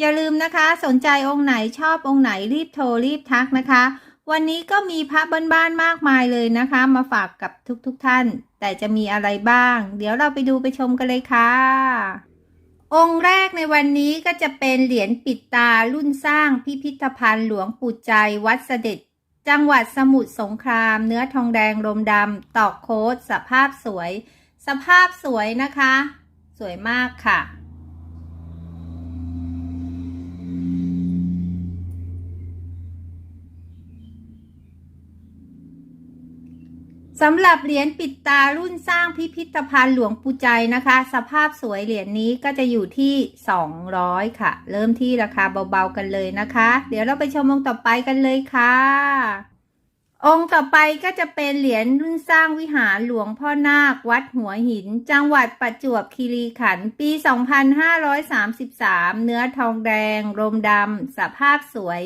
อย่าลืมนะคะ สนใจองค์ไหนชอบองค์ไหนรีบโทรรีบทักนะคะ วันนี้ก็มีพระบ้านๆมากมายเลยนะคะ มาฝากกับทุกๆทท่าน แต่จะมีอะไรบ้าง เดี๋ยวเราไปดูไปชมกันเลยค่ะ องค์แรกในวันนี้ก็จะเป็นเหรียญปิดตารุ่นสร้างพิพิธภัณฑ์หลวงปู่ใจวัดเสด็จ จังหวัดสมุทรสงคราม เนื้อทองแดงรมดำตอกโค้ดสภาพสวย สภาพสวยนะคะ สวยมากค่ะ สำหรับเหรียญปิดตารุ่นสร้างพิพิธภัณฑ์หลวงปู่ใจนะคะ สภาพสวยเหรียญนี้ก็จะอยู่ที่ 200 ค่ะ เริ่มที่ราคาเบาๆกันเลยนะคะ เดี๋ยวเราไปชมองค์ต่อไปกันเลยค่ะ องค์ต่อไปก็จะเป็นเหรียญรุ่นสร้างวิหารหลวงพ่อนาควัดหัวหิน จังหวัดประจวบคีรีขันธ์ปี 2533 เนื้อทองแดงรมดำสภาพสวย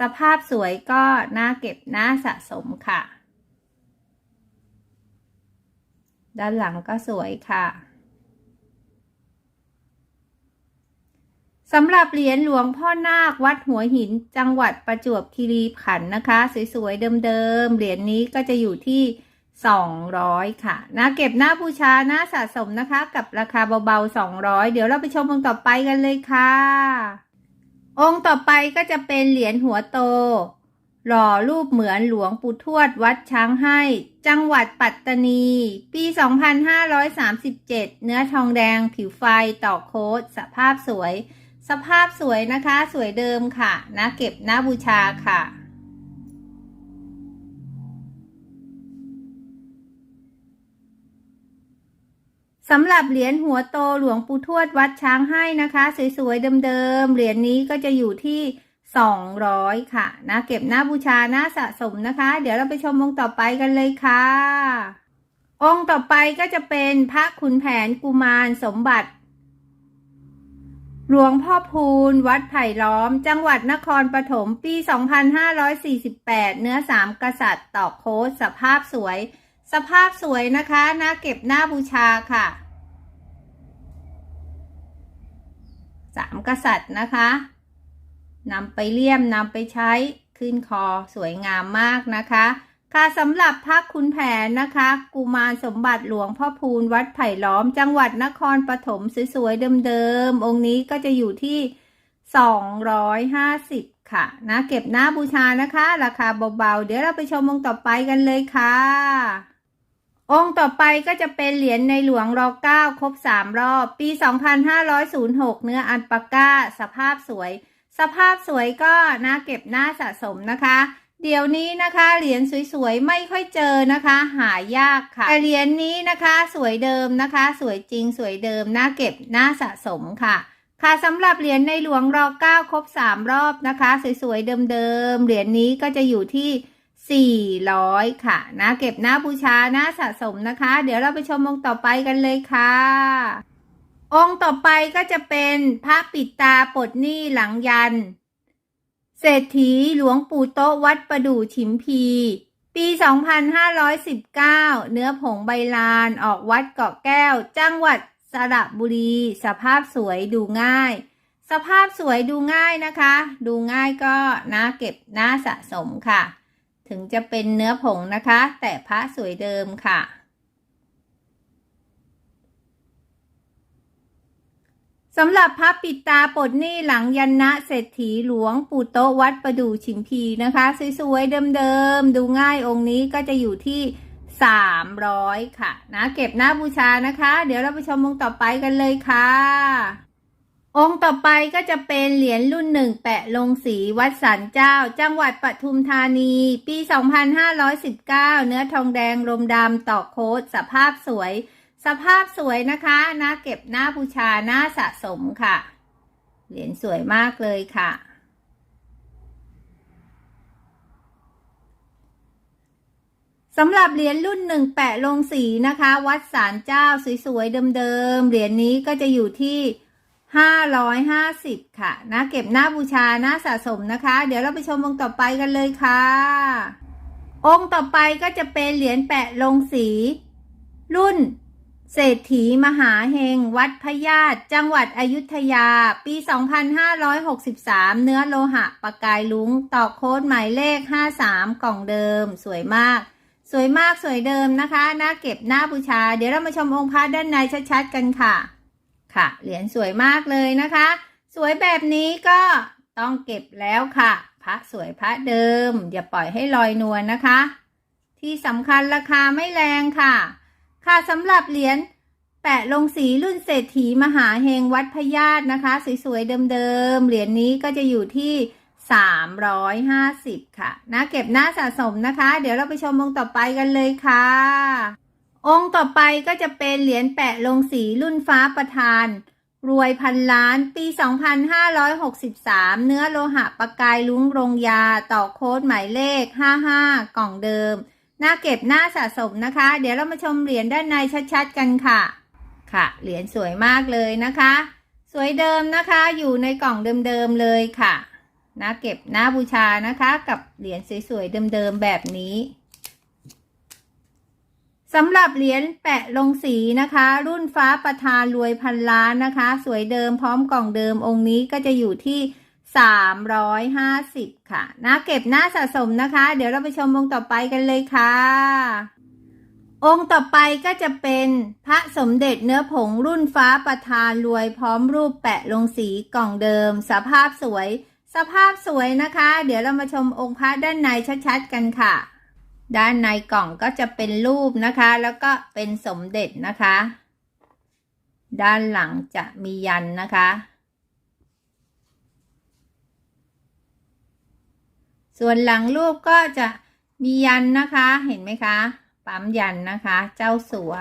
สภาพสวยก็น่าเก็บน่าสะสมค่ะ ด้านหลังก็สวยค่ะสำหรับเหรียญหลวงพ่อนาควัดหัวหินจังหวัดประจวบคีรีขันธ์นะคะ สวยๆเดิมๆเหรียญนี้ก็จะอยู่ที่ 200 ค่ะน่าเก็บหน้าบูชาหน้าสะสมนะคะ กับราคาเบาๆ 200 เดี๋ยวเราไปชมองค์ต่อไปกันเลยค่ะ องค์ต่อไปก็จะเป็นเหรียญหัวโต หล่อรูปเหมือนหลวงปู่ทวดวัดช้างให้ จังหวัดปัตตานี ปี 2537 เนื้อทองแดงผิวไฟต่อโค้ดสภาพสวย สภาพสวยนะคะ สวยเดิมค่ะนะเก็บน้าบูชาค่ะสำหรับเหรียญหัวโตหลวงปู่ทวดวัดช้างให้นะคะ สวยๆเดิมๆเหรียญนี้ก็จะอยู่ที่ 200 ค่ะนะเก็บหน้าบูชาหน้าสะสมนะคะ เดี๋ยวเราไปชมองค์ต่อไปกันเลยค่ะ องค์ต่อไปก็จะเป็นพระขุนแผนกุมารสมบัติ หลวงพ่อพูน วัดไผ่ล้อม จังหวัดนครปฐมปี 2548 เนื้อสามกษัตริย์ต่อโค้ดสภาพสวย สภาพสวยนะคะน่าเก็บหน้าบูชาค่ะสามกษัตริย์นะคะ นำไปเลี่ยมนำไปใช้ขึ้นคอสวยงามมากนะคะ ค่ะสำหรับพระคุณแผนนะคะ กุมารสมบัติหลวงพ่อพูนวัดไผ่ล้อมจังหวัดนครปฐมสวยๆเดิมๆ องค์นี้ก็จะอยู่ที่ 250 ค่ะนะเก็บหน้าบูชานะคะ ราคาเบาๆ เดี๋ยวเราไปชมองค์ต่อไปกันเลยค่ะองค์ต่อไปก็จะเป็นเหรียญในหลวงรอเก้าครบสามรอบ ปี 2506 เนื้ออันปาก้า สภาพสวย สภาพสวยก็น่าเก็บน่าสะสมนะคะ เดี๋ยวนี้นะคะเหรียญสวยๆไม่ค่อยเจอนะคะ หายากค่ะแต่เหรียญนี้นะคะสวยเดิมนะคะ สวยจริงสวยเดิมน่าเก็บน่าสะสมค่ะค่ะสำหรับเหรียญในหลวงรอเก้าครบสามรอบนะคะ สวยๆเดิมๆเหรียญนี้ก็จะอยู่ที่ 400 ค่ะนะเก็บหน้าบูชาหน้าสะสมนะคะ เดี๋ยวเราไปชมองต่อไปกันเลยค่ะ องค์ต่อไปก็จะเป็นพระปิดตาปลดหนี้หลังยัน เศรษฐีหลวงปู่โต๊ะวัดประดู่ฉิมพี ปี 2519 เนื้อผงใบลานออกวัดเกาะแก้ว จังหวัดสระบุรี สภาพสวยดูง่าย สภาพสวยดูง่ายนะคะ ดูง่ายก็น่าเก็บน่าสะสมค่ะ ถึงจะเป็นเนื้อผงนะคะ แต่พระสวยเดิมค่ะ สำหรับพระปิดตาปลดหนี้หลังยันนะเศรษฐีหลวงปู่โตวัดประดู่ฉิมพีนะคะ สวยๆเดิมๆ ดูง่ายองค์นี้ก็จะอยู่ที่ 300 ค่ะ นะ เก็บหน้าบูชานะคะ เดี๋ยวเราไปชมองค์ต่อไปกันเลยค่ะ องค์ต่อไปก็จะเป็นเหรียญรุ่นหนึ่งแปะลงสีวัดสันเจ้า จังหวัดปทุมธานี ปี 2519 เนื้อทองแดงรมดำต่อโค้ดสภาพสวย สภาพสวยนะคะน่าเก็บหน้าบูชาหน้าสะสมค่ะ เหรียญสวยมากเลยค่ะ สำหรับเหรียญรุ่นหนึ่งแปะลงสีนะคะ วัดสารเจ้าสวยๆเดิมๆเหรียญนี้ก็จะอยู่ที่ห้าร้อยห้าสิบค่ะนะเก็บหน้าบูชาหน้าสะสมนะคะ เดี๋ยวเราไปชมองค์ต่อไปกันเลยค่ะ องค์ต่อไปก็จะเป็นเหรียญแปะลงสี รุ่น เศรษฐีมหาเฮง วัดพญาตจังหวัดอยุธยา ปี 2563 เนื้อโลหะประกายลุงต่อโค้ดหมายเลข 53 กล่องเดิม สวยมาก สวยมากสวยเดิมนะคะหน้าเก็บหน้าบูชา เดี๋ยวเรามาชมองค์พระด้านในชัดๆกันค่ะ ค่ะเหรียญสวยมากเลยนะคะ สวยแบบนี้ก็ต้องเก็บแล้วค่ะ พระสวยพระเดิม อย่าปล่อยให้ลอยนวลนะคะ ที่สำคัญราคาไม่แรงค่ะ ค่ะสำหรับเหรียญแปะลงสีรุ่นเศรษฐีมหาเฮงวัดพญาตนะคะ สวยๆเดิมๆเหรียญนี้ก็จะอยู่ที่ 350 ค่ะนะเก็บหน้าสะสมนะคะ เดี๋ยวเราไปชมองค์ต่อไปกันเลยค่ะ องค์ต่อไปก็จะเป็นเหรียญแปะลงสีรุ่นฟ้าประธาน รวยพันล้านปี 2563 เนื้อโลหะประกายลุ้งรงยาต่อโค้ดหมายเลข 55 กล่องเดิม หน้าเก็บหน้าสะสมนะคะ เดี๋ยวเรามาชมเหรียญด้านในชัดๆกันค่ะ ค่ะ เหรียญสวยมากเลยนะคะ สวยเดิมนะคะ อยู่ในกล่องเดิมๆเลยค่ะหนะเก็บหน้าบูชานะคะ กับเหรียญสวยๆเดิมๆแบบนี้สำหรับเหรียญแปะลงสีนะคะ รุ่นฟ้าประธานรวยพันล้านนะคะ สวยเดิมพร้อมกล่องเดิมองค์นี้ก็จะอยู่ที่ 350 ค่ะนะเก็บหน้าสะสมนะคะ เดี๋ยวเราไปชมองค์ต่อไปกันเลยค่ะ องค์ต่อไปก็จะเป็นพระสมเด็จเนื้อผงรุ่นฟ้าประธานรวยพร้อมรูปแปะลงสีกล่องเดิม สภาพสวย สภาพสวยนะคะ เดี๋ยวเรามาชมองค์พระด้านในชัดๆกันค่ะ ด้านในกล่องก็จะเป็นรูปนะคะ แล้วก็เป็นสมเด็จนะคะ ด้านหลังจะมียันนะคะ ส่วนหลังรูปก็จะมียันนะคะ เห็นไหมคะ ปั๊มยันนะคะ เจ้าสัว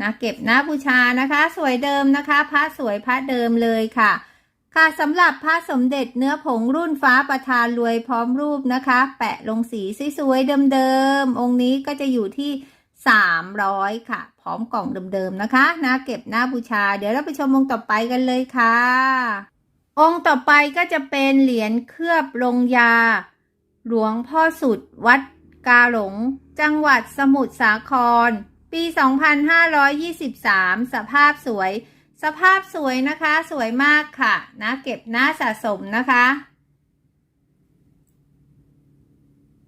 นะเก็บหน้าบูชานะคะ สวยเดิมนะคะ พระสวยพระเดิมเลยค่ะ ค่ะสำหรับพระสมเด็จเนื้อผงรุ่นฟ้าประธานรวยพร้อมรูปนะคะ แปะลงสีสวยๆเดิมๆองค์นี้ก็จะอยู่ที่ 300 ค่ะ พร้อมกล่องเดิมๆนะคะนะเก็บหน้าบูชา เดี๋ยวเราไปชมองค์ต่อไปกันเลยค่ะ องค์ต่อไปก็จะเป็นเหรียญเคลือบลงยา หลวงพ่อสุดวัดกาหลง จังหวัดสมุทรสาคร ปี 2523 สภาพสวย สภาพสวยนะคะ สวยมากค่ะ นะเก็บหน้าสะสมนะคะ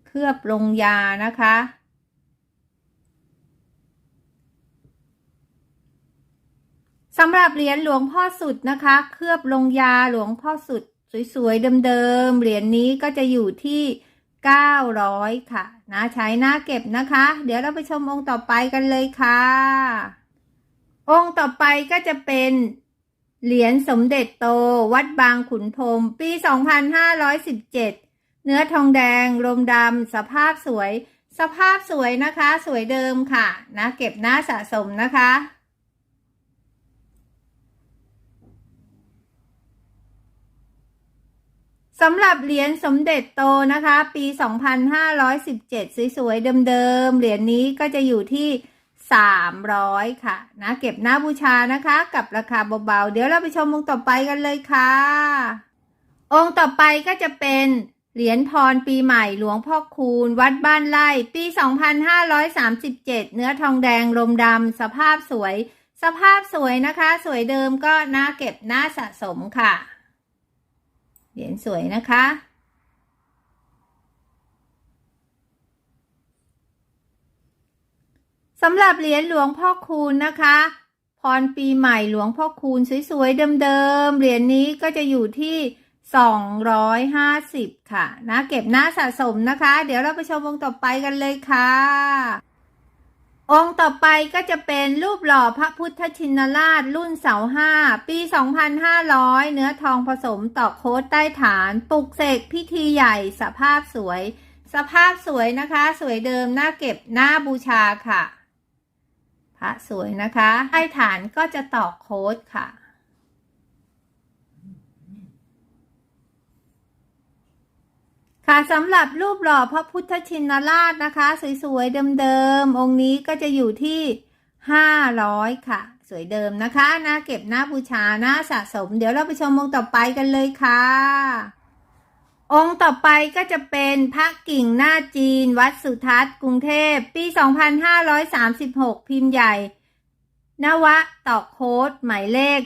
เคลือบลงยานะคะ สำหรับเหรียญหลวงพ่อสุดนะคะ เคลือบลงยาหลวงพ่อสุด สวยๆเดิมๆเหรียญนี้ก็จะอยู่ที่ 900 ค่ะ นะใช้หน้าเก็บนะคะ เดี๋ยวเราไปชมองค์ต่อไปกันเลยค่ะ องค์ต่อไปก็จะเป็นเหรียญสมเด็จโตวัดบางขุนพรหมปี 2517 เนื้อทองแดงลมดำสภาพสวย สภาพสวยนะคะ สวยเดิมค่ะ นะ เก็บหน้าสะสมนะคะ สำหรับเหรียญสมเด็จโตนะคะ ปี 2517 สวยๆ เดิมๆ เหรียญนี้ก็จะอยู่ที่ 300 ค่ะนะเก็บหน้าบูชานะคะ กับราคาเบาๆ เดี๋ยวเราไปชมองค์ต่อไปกันเลยค่ะ องค์ต่อไปก็จะเป็นเหรียญพรปีใหม่หลวงพ่อคูณ วัดบ้านไร่ปี 2537 เนื้อทองแดงลมดำสภาพสวย สภาพสวยนะคะ สวยเดิมก็น่าเก็บน้าสะสมค่ะ เหรียญสวยนะคะ สำหรับเหรียญหลวงพ่อคูณนะคะ พรปีใหม่หลวงพ่อคูณสวยๆเดิมๆ เหรียญนี้ก็จะอยู่ที่ 250 ค่ะนะเก็บหน้าสะสมนะคะ เดี๋ยวเราไปชมองต่อไปกันเลยค่ะ องค์ต่อไปก็จะเป็นรูปหล่อพระพุทธชินราชรุ่นเสาห้าปี 2500 เนื้อทองผสมต่อโค้ดใต้ฐาน ปลุกเสกพิธีใหญ่สภาพสวย สภาพสวยนะคะ สวยเดิมหน้าเก็บหน้าบูชาค่ะ พระสวยนะคะ ใต้ฐานก็จะต่อโค้ดค่ะ ค่ะสำหรับรูปหล่อพระพุทธชินราชนะคะ สวยๆเดิมๆองค์นี้ก็จะอยู่ที่ห้าร้อยค่ะ สวยเดิมนะคะน่าเก็บน่าบูชาน่าสะสม เดี๋ยวเราไปชมองค์ต่อไปกันเลยค่ะ องค์ต่อไปก็จะเป็นพระกิ่งหน้าจีน วัดสุทัศน์กรุงเทพ ปี 2536 พิมพ์ใหญ่ นวะตอกโค้ดหมายเลข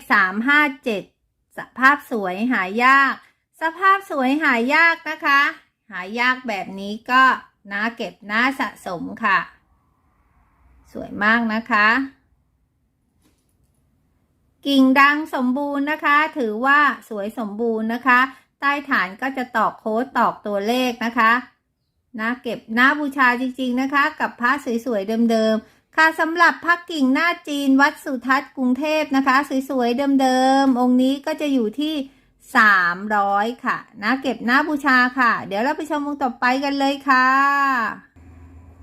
357 สภาพสวยหายาก สภาพสวยหายากนะคะายากแบบนี้ก็น่าเก็บน่าสะสมค่ะ สวยมากนะคะ กิ่งดังสมบูรณ์นะคะ ถือว่าสวยสมบูรณ์นะคะ ใต้ฐานก็จะตอกโค้ดตอกตัวเลขนะคะน่าเก็บน่าบูชาจริงๆนะคะ กับพระสวยๆเดิมๆ ค่ะสำหรับพระกิ่งหน้าจีนวัดสุทัศน์กรุงเทพนะคะ สวยๆเดิมๆองค์นี้ก็จะอยู่ที่ สามร้อยค่ะนะเก็บหน้าบูชาค่ะ เดี๋ยวเราไปชมองค์ต่อไปกันเลยค่ะ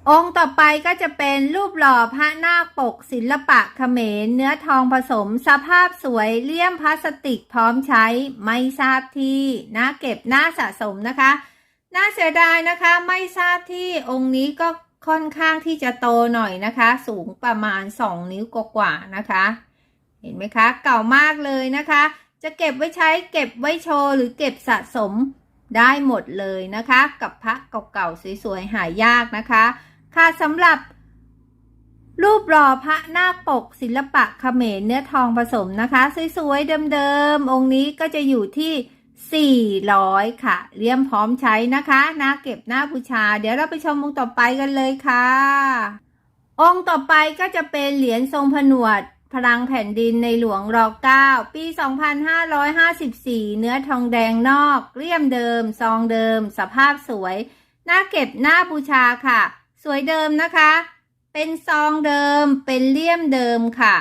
องค์ต่อไปก็จะเป็นรูปหล่อพระนาคปกศิลปะเขมรเนื้อทองผสมสภาพสวยเลี่ยมพลาสติกพร้อมใช้ไม่ทราบที่นะเก็บหน้าสะสมนะคะ น่าเสียดายนะคะไม่ทราบที่องค์นี้ก็ค่อนข้างที่จะโตหน่อยนะคะ สูงประมาณ 2 นิ้วกว่าๆนะคะ เห็นไหมคะ เก่ามากเลยนะคะ จะเก็บไว้ใช้เก็บไว้โชว์หรือเก็บสะสมได้หมดเลยนะคะ กับพระเก่าๆสวยๆหายากนะคะ ค่ะสำหรับ รูปหล่อพระหน้าปกศิลปะเขมรเนื้อทองผสมนะคะสวยๆเดิมๆองค์นี้ก็จะอยู่ที่ 400 ค่ะเลี่ยมพร้อมใช้นะคะน่าเก็บหน้าบูชา เดี๋ยวเราไปชมองค์ต่อไปกันเลยค่ะ องค์ต่อไปก็จะเป็นเหรียญทรงผนวด พลังแผ่นดินในหลวงร9ปี 2554 เนื้อทองแดงนอก เลี่ยมเดิม ซองเดิม สภาพสวยน่าเก็บหน้าบูชาค่ะ สวยเดิมนะคะ เป็นซองเดิม เป็นเลี่ยมเดิมค่ะ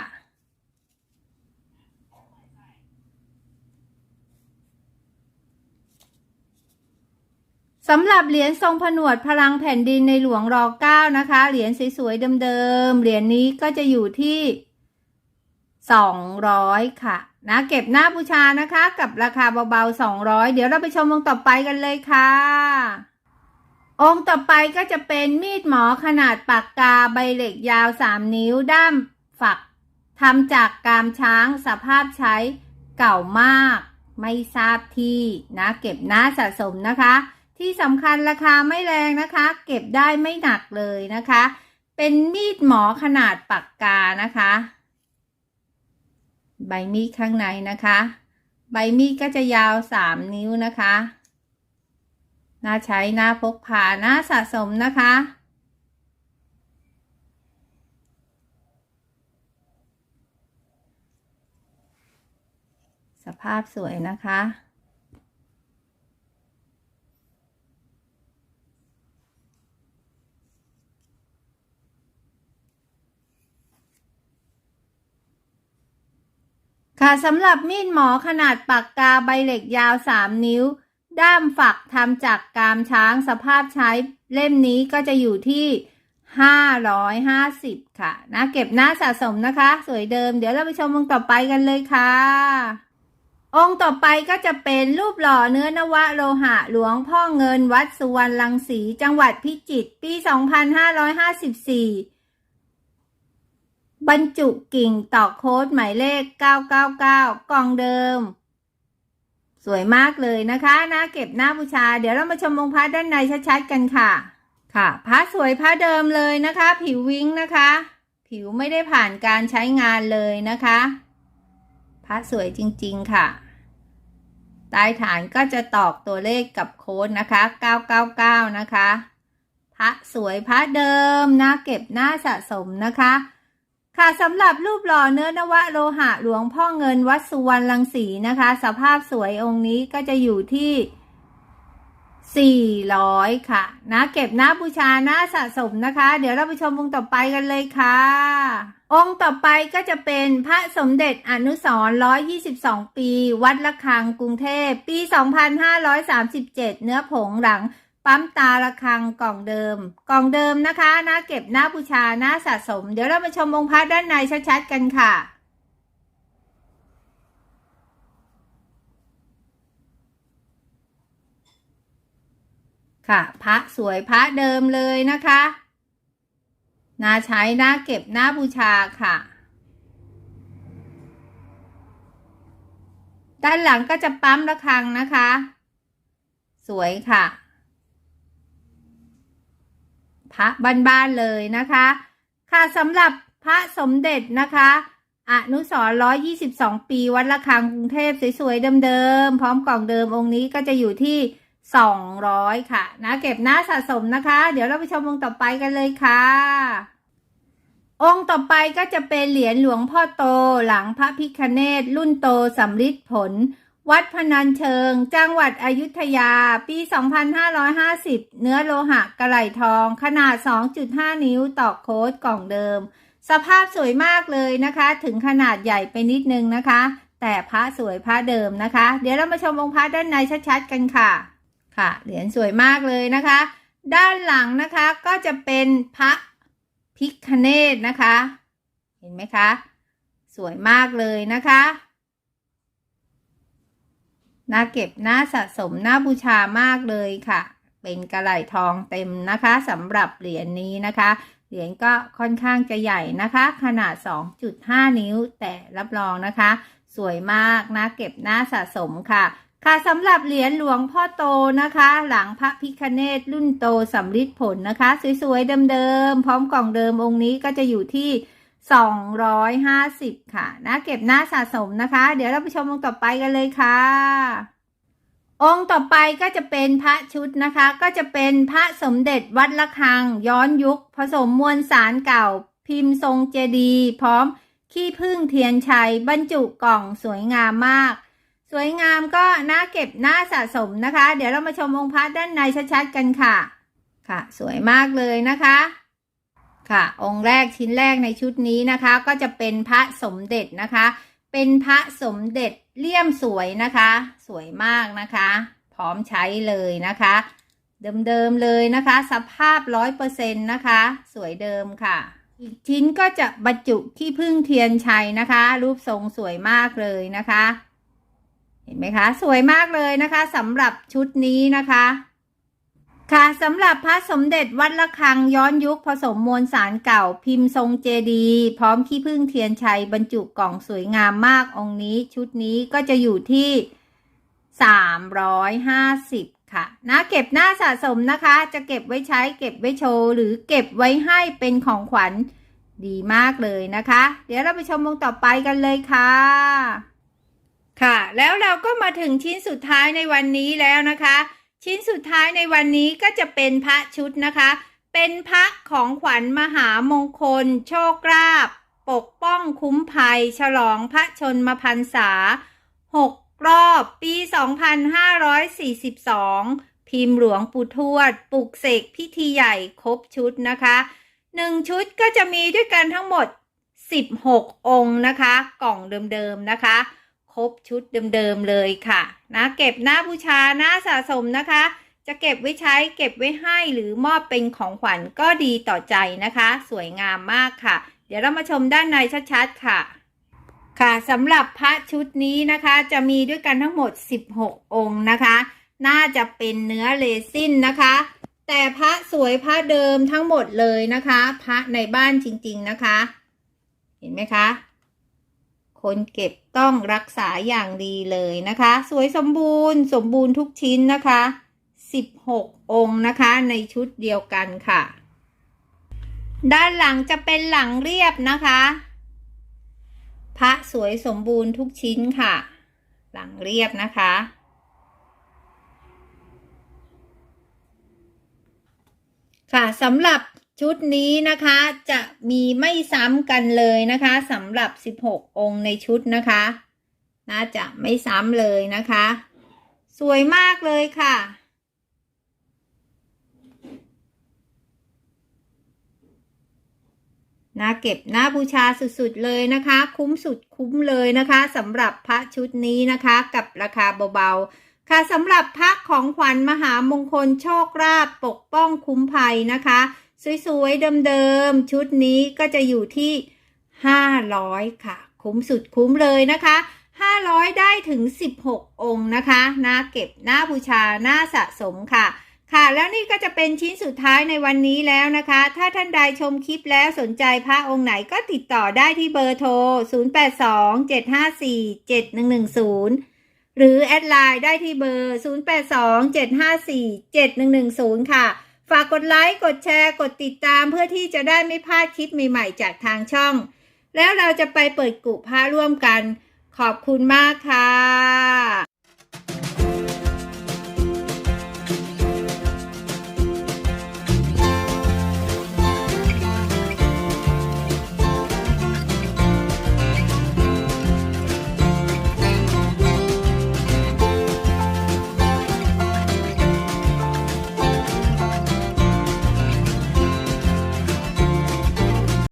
สำหรับเหรียญทรงผนวดพลังแผ่นดินในหลวงร9นะคะ เหรียญสวยๆเดิมๆ เหรียญนี้ก็จะอยู่ที่ 200 ค่ะนะเก็บหน้าบูชานะคะ กับราคาเบาๆ 200 เดี๋ยวเราไปชมองค์ต่อไปกันเลยค่ะ องค์ต่อไปก็จะเป็นมีดหมอขนาดปากกาใบเหล็กยาว 3 นิ้วด้ามฝักทำจากกามช้างสภาพใช้เก่ามาก ไม่ทราบที่นะ เก็บหน้าสะสมนะคะ ที่สำคัญราคาไม่แรงนะคะ เก็บได้ไม่หนักเลยนะคะ เป็นมีดหมอขนาดปากกานะคะ ใบมีดข้างในนะคะ ใบมีดก็จะยาวสามนิ้วนะคะน่าใช้น่าพกพาน่าสะสมนะคะ สภาพสวยนะคะ ค่ะสำหรับมีดหมอขนาดปากกาใบเหล็กยาว 3 นิ้ว ด้ามฝักทำจากกามช้างสภาพใช้เล่มนี้ก็จะอยู่ที่ 550 ค่ะนะเก็บหน้าสะสมนะคะ สวยเดิม เดี๋ยวเราไปชมองค์ต่อไปกันเลยค่ะ องค์ต่อไปก็จะเป็นรูปหล่อเนื้อนวะโลหะหลวงพ่อเงินวัดสุวรรณลังสี จังหวัดพิจิตรปี 2554 บรรจุกิ่งต่อโค้ดหมายเลข 999 กล่องเดิม สวยมากเลยนะคะน่าเก็บหน้าบูชา เดี๋ยวเรามาชมองค์พระด้านในชัดๆกันค่ะ ค่ะพระสวยพระเดิมเลยนะคะ ผิววิ้งนะคะ ผิวไม่ได้ผ่านการใช้งานเลยนะคะพระสวยจริงๆค่ะใต้ฐานก็จะตอกตัวเลขกับโค้ดนะคะ 999 นะคะ พระสวยพระเดิมน่าเก็บหน้าสะสมนะคะ ค่ะสำหรับรูปหล่อเนื้อนวะโลหะหลวงพ่อเงินวัดสุวรรณลังสีนะคะ สภาพสวยองค์นี้ก็จะอยู่ที่ 400 ค่ะ นะเก็บน้าบูชาหน้าสะสมนะคะ เดี๋ยวเราไปชมองค์ต่อไปกันเลยค่ะ องค์ต่อไปก็จะเป็นพระสมเด็จอนุสรณ์122ปี วัดละคังกรุงเทพ ปี2537เนื้อผงหลัง ปั๊มตาระคังกล่องเดิม กล่องเดิมนะคะหน้าเก็บหน้าบูชาหน้าสะสม เดี๋ยวเราไปชมองค์พระด้านในชัดๆกันค่ะคค่ะพระสวยพระเดิมเลยนะคะน่าใช้น่าเก็บน่าบูชาค่ะ ด้านหลังก็จะปั๊มระฆังนะคะ สวยค่ะ พระบ้านๆเลยนะคะ ค่ะสำหรับพระสมเด็จนะคะอนุสรณ์122ปีวัดระฆังกรุงเทพสวยๆเดิมๆพร้อมกล่องเดิมองค์นี้ก็จะอยู่ที่200ค่ะนะเก็บหน้าสะสมนะคะ เดี๋ยวเราไปชมองค์ต่อไปกันเลยค่ะ องค์ต่อไปก็จะเป็นเหรียญหลวงพ่อโตหลังพระพิคเนตรุ่นโตสำริดผล วัดพนัญเชิง จังหวัดอยุธยา ปี 2550 เนื้อโลหะกระไหลทอง ขนาด 2.5 นิ้วต่อโค้ดกล่องเดิม สภาพสวยมากเลยนะคะ ถึงขนาดใหญ่ไปนิดนึงนะคะ แต่พระสวยพระเดิมนะคะ เดี๋ยวเรามาชมองค์พระด้านในชัดๆกันค่ะ ค่ะ เหรียญสวยมากเลยนะคะ ด้านหลังนะคะก็จะเป็นพระพิคเนตนะคะ เห็นไหมคะ สวยมากเลยนะคะ น่าเก็บน่าสะสมน่าบูชามากเลยค่ะ เป็นกระไหลทองเต็มนะคะสำหรับเหรียญนี้นะคะ เหรียญก็ค่อนข้างจะใหญ่นะคะ ขนาด 2.5 นิ้ว แต่รับรองนะคะ สวยมากนะเก็บน่าสะสมค่ะค่ะสำหรับเหรียญหลวงพ่อโตนะคะ หลังพระพิคเนตรุ่นโตสำริดผลนะคะ สวยๆเดิมๆพร้อมกล่องเดิมองค์นี้ก็จะอยู่ที่ 250 ค่ะนะเก็บหน้าสะสมนะคะ เดี๋ยวเราไปชมองค์ต่อไปกันเลยค่ะ องค์ต่อไปก็จะเป็นพระชุดนะคะ ก็จะเป็นพระสมเด็จวัดระฆัง ย้อนยุค ผสมมวลสารเก่า พิมพ์ทรงเจดีย์พร้อมขี้พึ่งเทียนชัย บรรจุกล่องสวยงามมาก สวยงามก็น่าเก็บน่าสะสมนะคะ เดี๋ยวเรามาชมองค์พระด้านในชัดๆกันค่ะ ค่ะ สวยมากเลยนะคะ ค่ะ องค์แรกชิ้นแรกในชุดนี้นะคะ ก็จะเป็นพระสมเด็จนะคะ เป็นพระสมเด็จเลี่ยมสวยนะคะ สวยมากนะคะ พร้อมใช้เลยนะคะ เดิมๆเลยนะคะ สภาพร้อยเปอร์เซ็นต์นะคะ สวยเดิมค่ะ อีกชิ้นก็จะบรรจุขี้พึ่งเทียนชัยนะคะ รูปทรงสวยมากเลยนะคะ เห็นไหมคะ สวยมากเลยนะคะสำหรับชุดนี้นะคะค่ะ สำหรับพระสมเด็จวัดระฆังย้อนยุคผสมมวลสารเก่าพิมพ์ทรงเจดีพร้อมขี้พึ่งเทียนชัยบรรจุกล่องสวยงามมากองค์นี้ ชุดนี้ก็จะอยู่ที่ 350 ค่ะนะเก็บหน้าสะสมนะคะ จะเก็บไว้ใช้เก็บไว้โชว์ หรือเก็บไว้ให้เป็นของขวัญดีมากเลยนะคะ เดี๋ยวเราไปชมวงต่อไปกันเลยค่ะค่ะ แล้วเราก็มาถึงชิ้นสุดท้ายในวันนี้แล้วนะคะ ชิ้นสุดท้ายในวันนี้ก็จะเป็นพระชุดนะคะ เป็นพระของขวัญมหามงคล โชคลาภปกป้องคุ้มภัย ฉลองพระชนมพรรษา 6 รอบปี 2542 พิมพ์หลวงปู่ทวดปลุกเสกพิธีใหญ่ครบชุดนะคะหนึ่งชุดก็จะมีด้วยกันทั้งหมด 16 องค์นะคะ กล่องเดิมๆนะคะ บชุดเดิมๆเลยค่ะนะเก็บหน้าบูชาหน้าสะสมนะคะ จะเก็บไว้ใช้เก็บไว้ให้หรือมอบเป็นของขวัญก็ดีต่อใจนะคะ สวยงามมากค่ะ เดี๋ยวเรามาชมด้านในชัดๆค่ะ ค่ะสำหรับพระชุดนี้นะคะ จะมีด้วยกันทั้งหมด 16 องค์นะคะ น่าจะเป็นเนื้อเลซินนะคะแต่พระสวยพระเดิมทั้งหมดเลยนะคะ พระในบ้านจริง ๆนะคะ เห็นไหมคะ คนเก็บต้องรักษาอย่างดีเลยนะคะ สวยสมบูรณ์ สมบูรณ์ทุกชิ้นนะคะ 16 องค์นะคะ ในชุดเดียวกันค่ะ ด้านหลังจะเป็นหลังเรียบนะคะ พระสวยสมบูรณ์ทุกชิ้นค่ะ หลังเรียบนะคะค่ะสำหรับ ชุดนี้นะคะจะมีไม่ซ้ำกันเลยนะคะสำหรับ 16 องค์ในชุดนะคะน่าจะไม่ซ้ำเลยนะคะ สวยมากเลยค่ะ น่าเก็บน่าบูชาสุดๆเลยนะคะ คุ้มสุดคุ้มเลยนะคะสำหรับพระชุดนี้นะคะกับราคาเบาๆ ค่ะสำหรับพระของขวัญมหามงคลโชคลาภปกป้องคุ้มภัยนะคะ สวยๆ เดิมๆ ชุดนี้ก็จะอยู่ที่ 500 ค่ะ คุ้มสุดคุ้มเลยนะคะ 500 ได้ถึง 16 องค์นะคะน่าเก็บน่าบูชาน่าสะสมค่ะ ค่ะ แล้วนี่ก็จะเป็นชิ้นสุดท้ายในวันนี้แล้วนะคะ ถ้าท่านใดชมคลิปแล้วสนใจพระองค์ไหนก็ติดต่อได้ที่เบอร์โทร 0827547110หรือแอดไลน์ได้ที่เบอร์ 0827547110 ค่ะ ฝากกดไลค์ กดแชร์ กดติดตามเพื่อที่จะได้ไม่พลาดคลิปใหม่ๆ จากทางช่อง แล้วเราจะไปเปิดกุพระร่วมกัน ขอบคุณมากค่ะ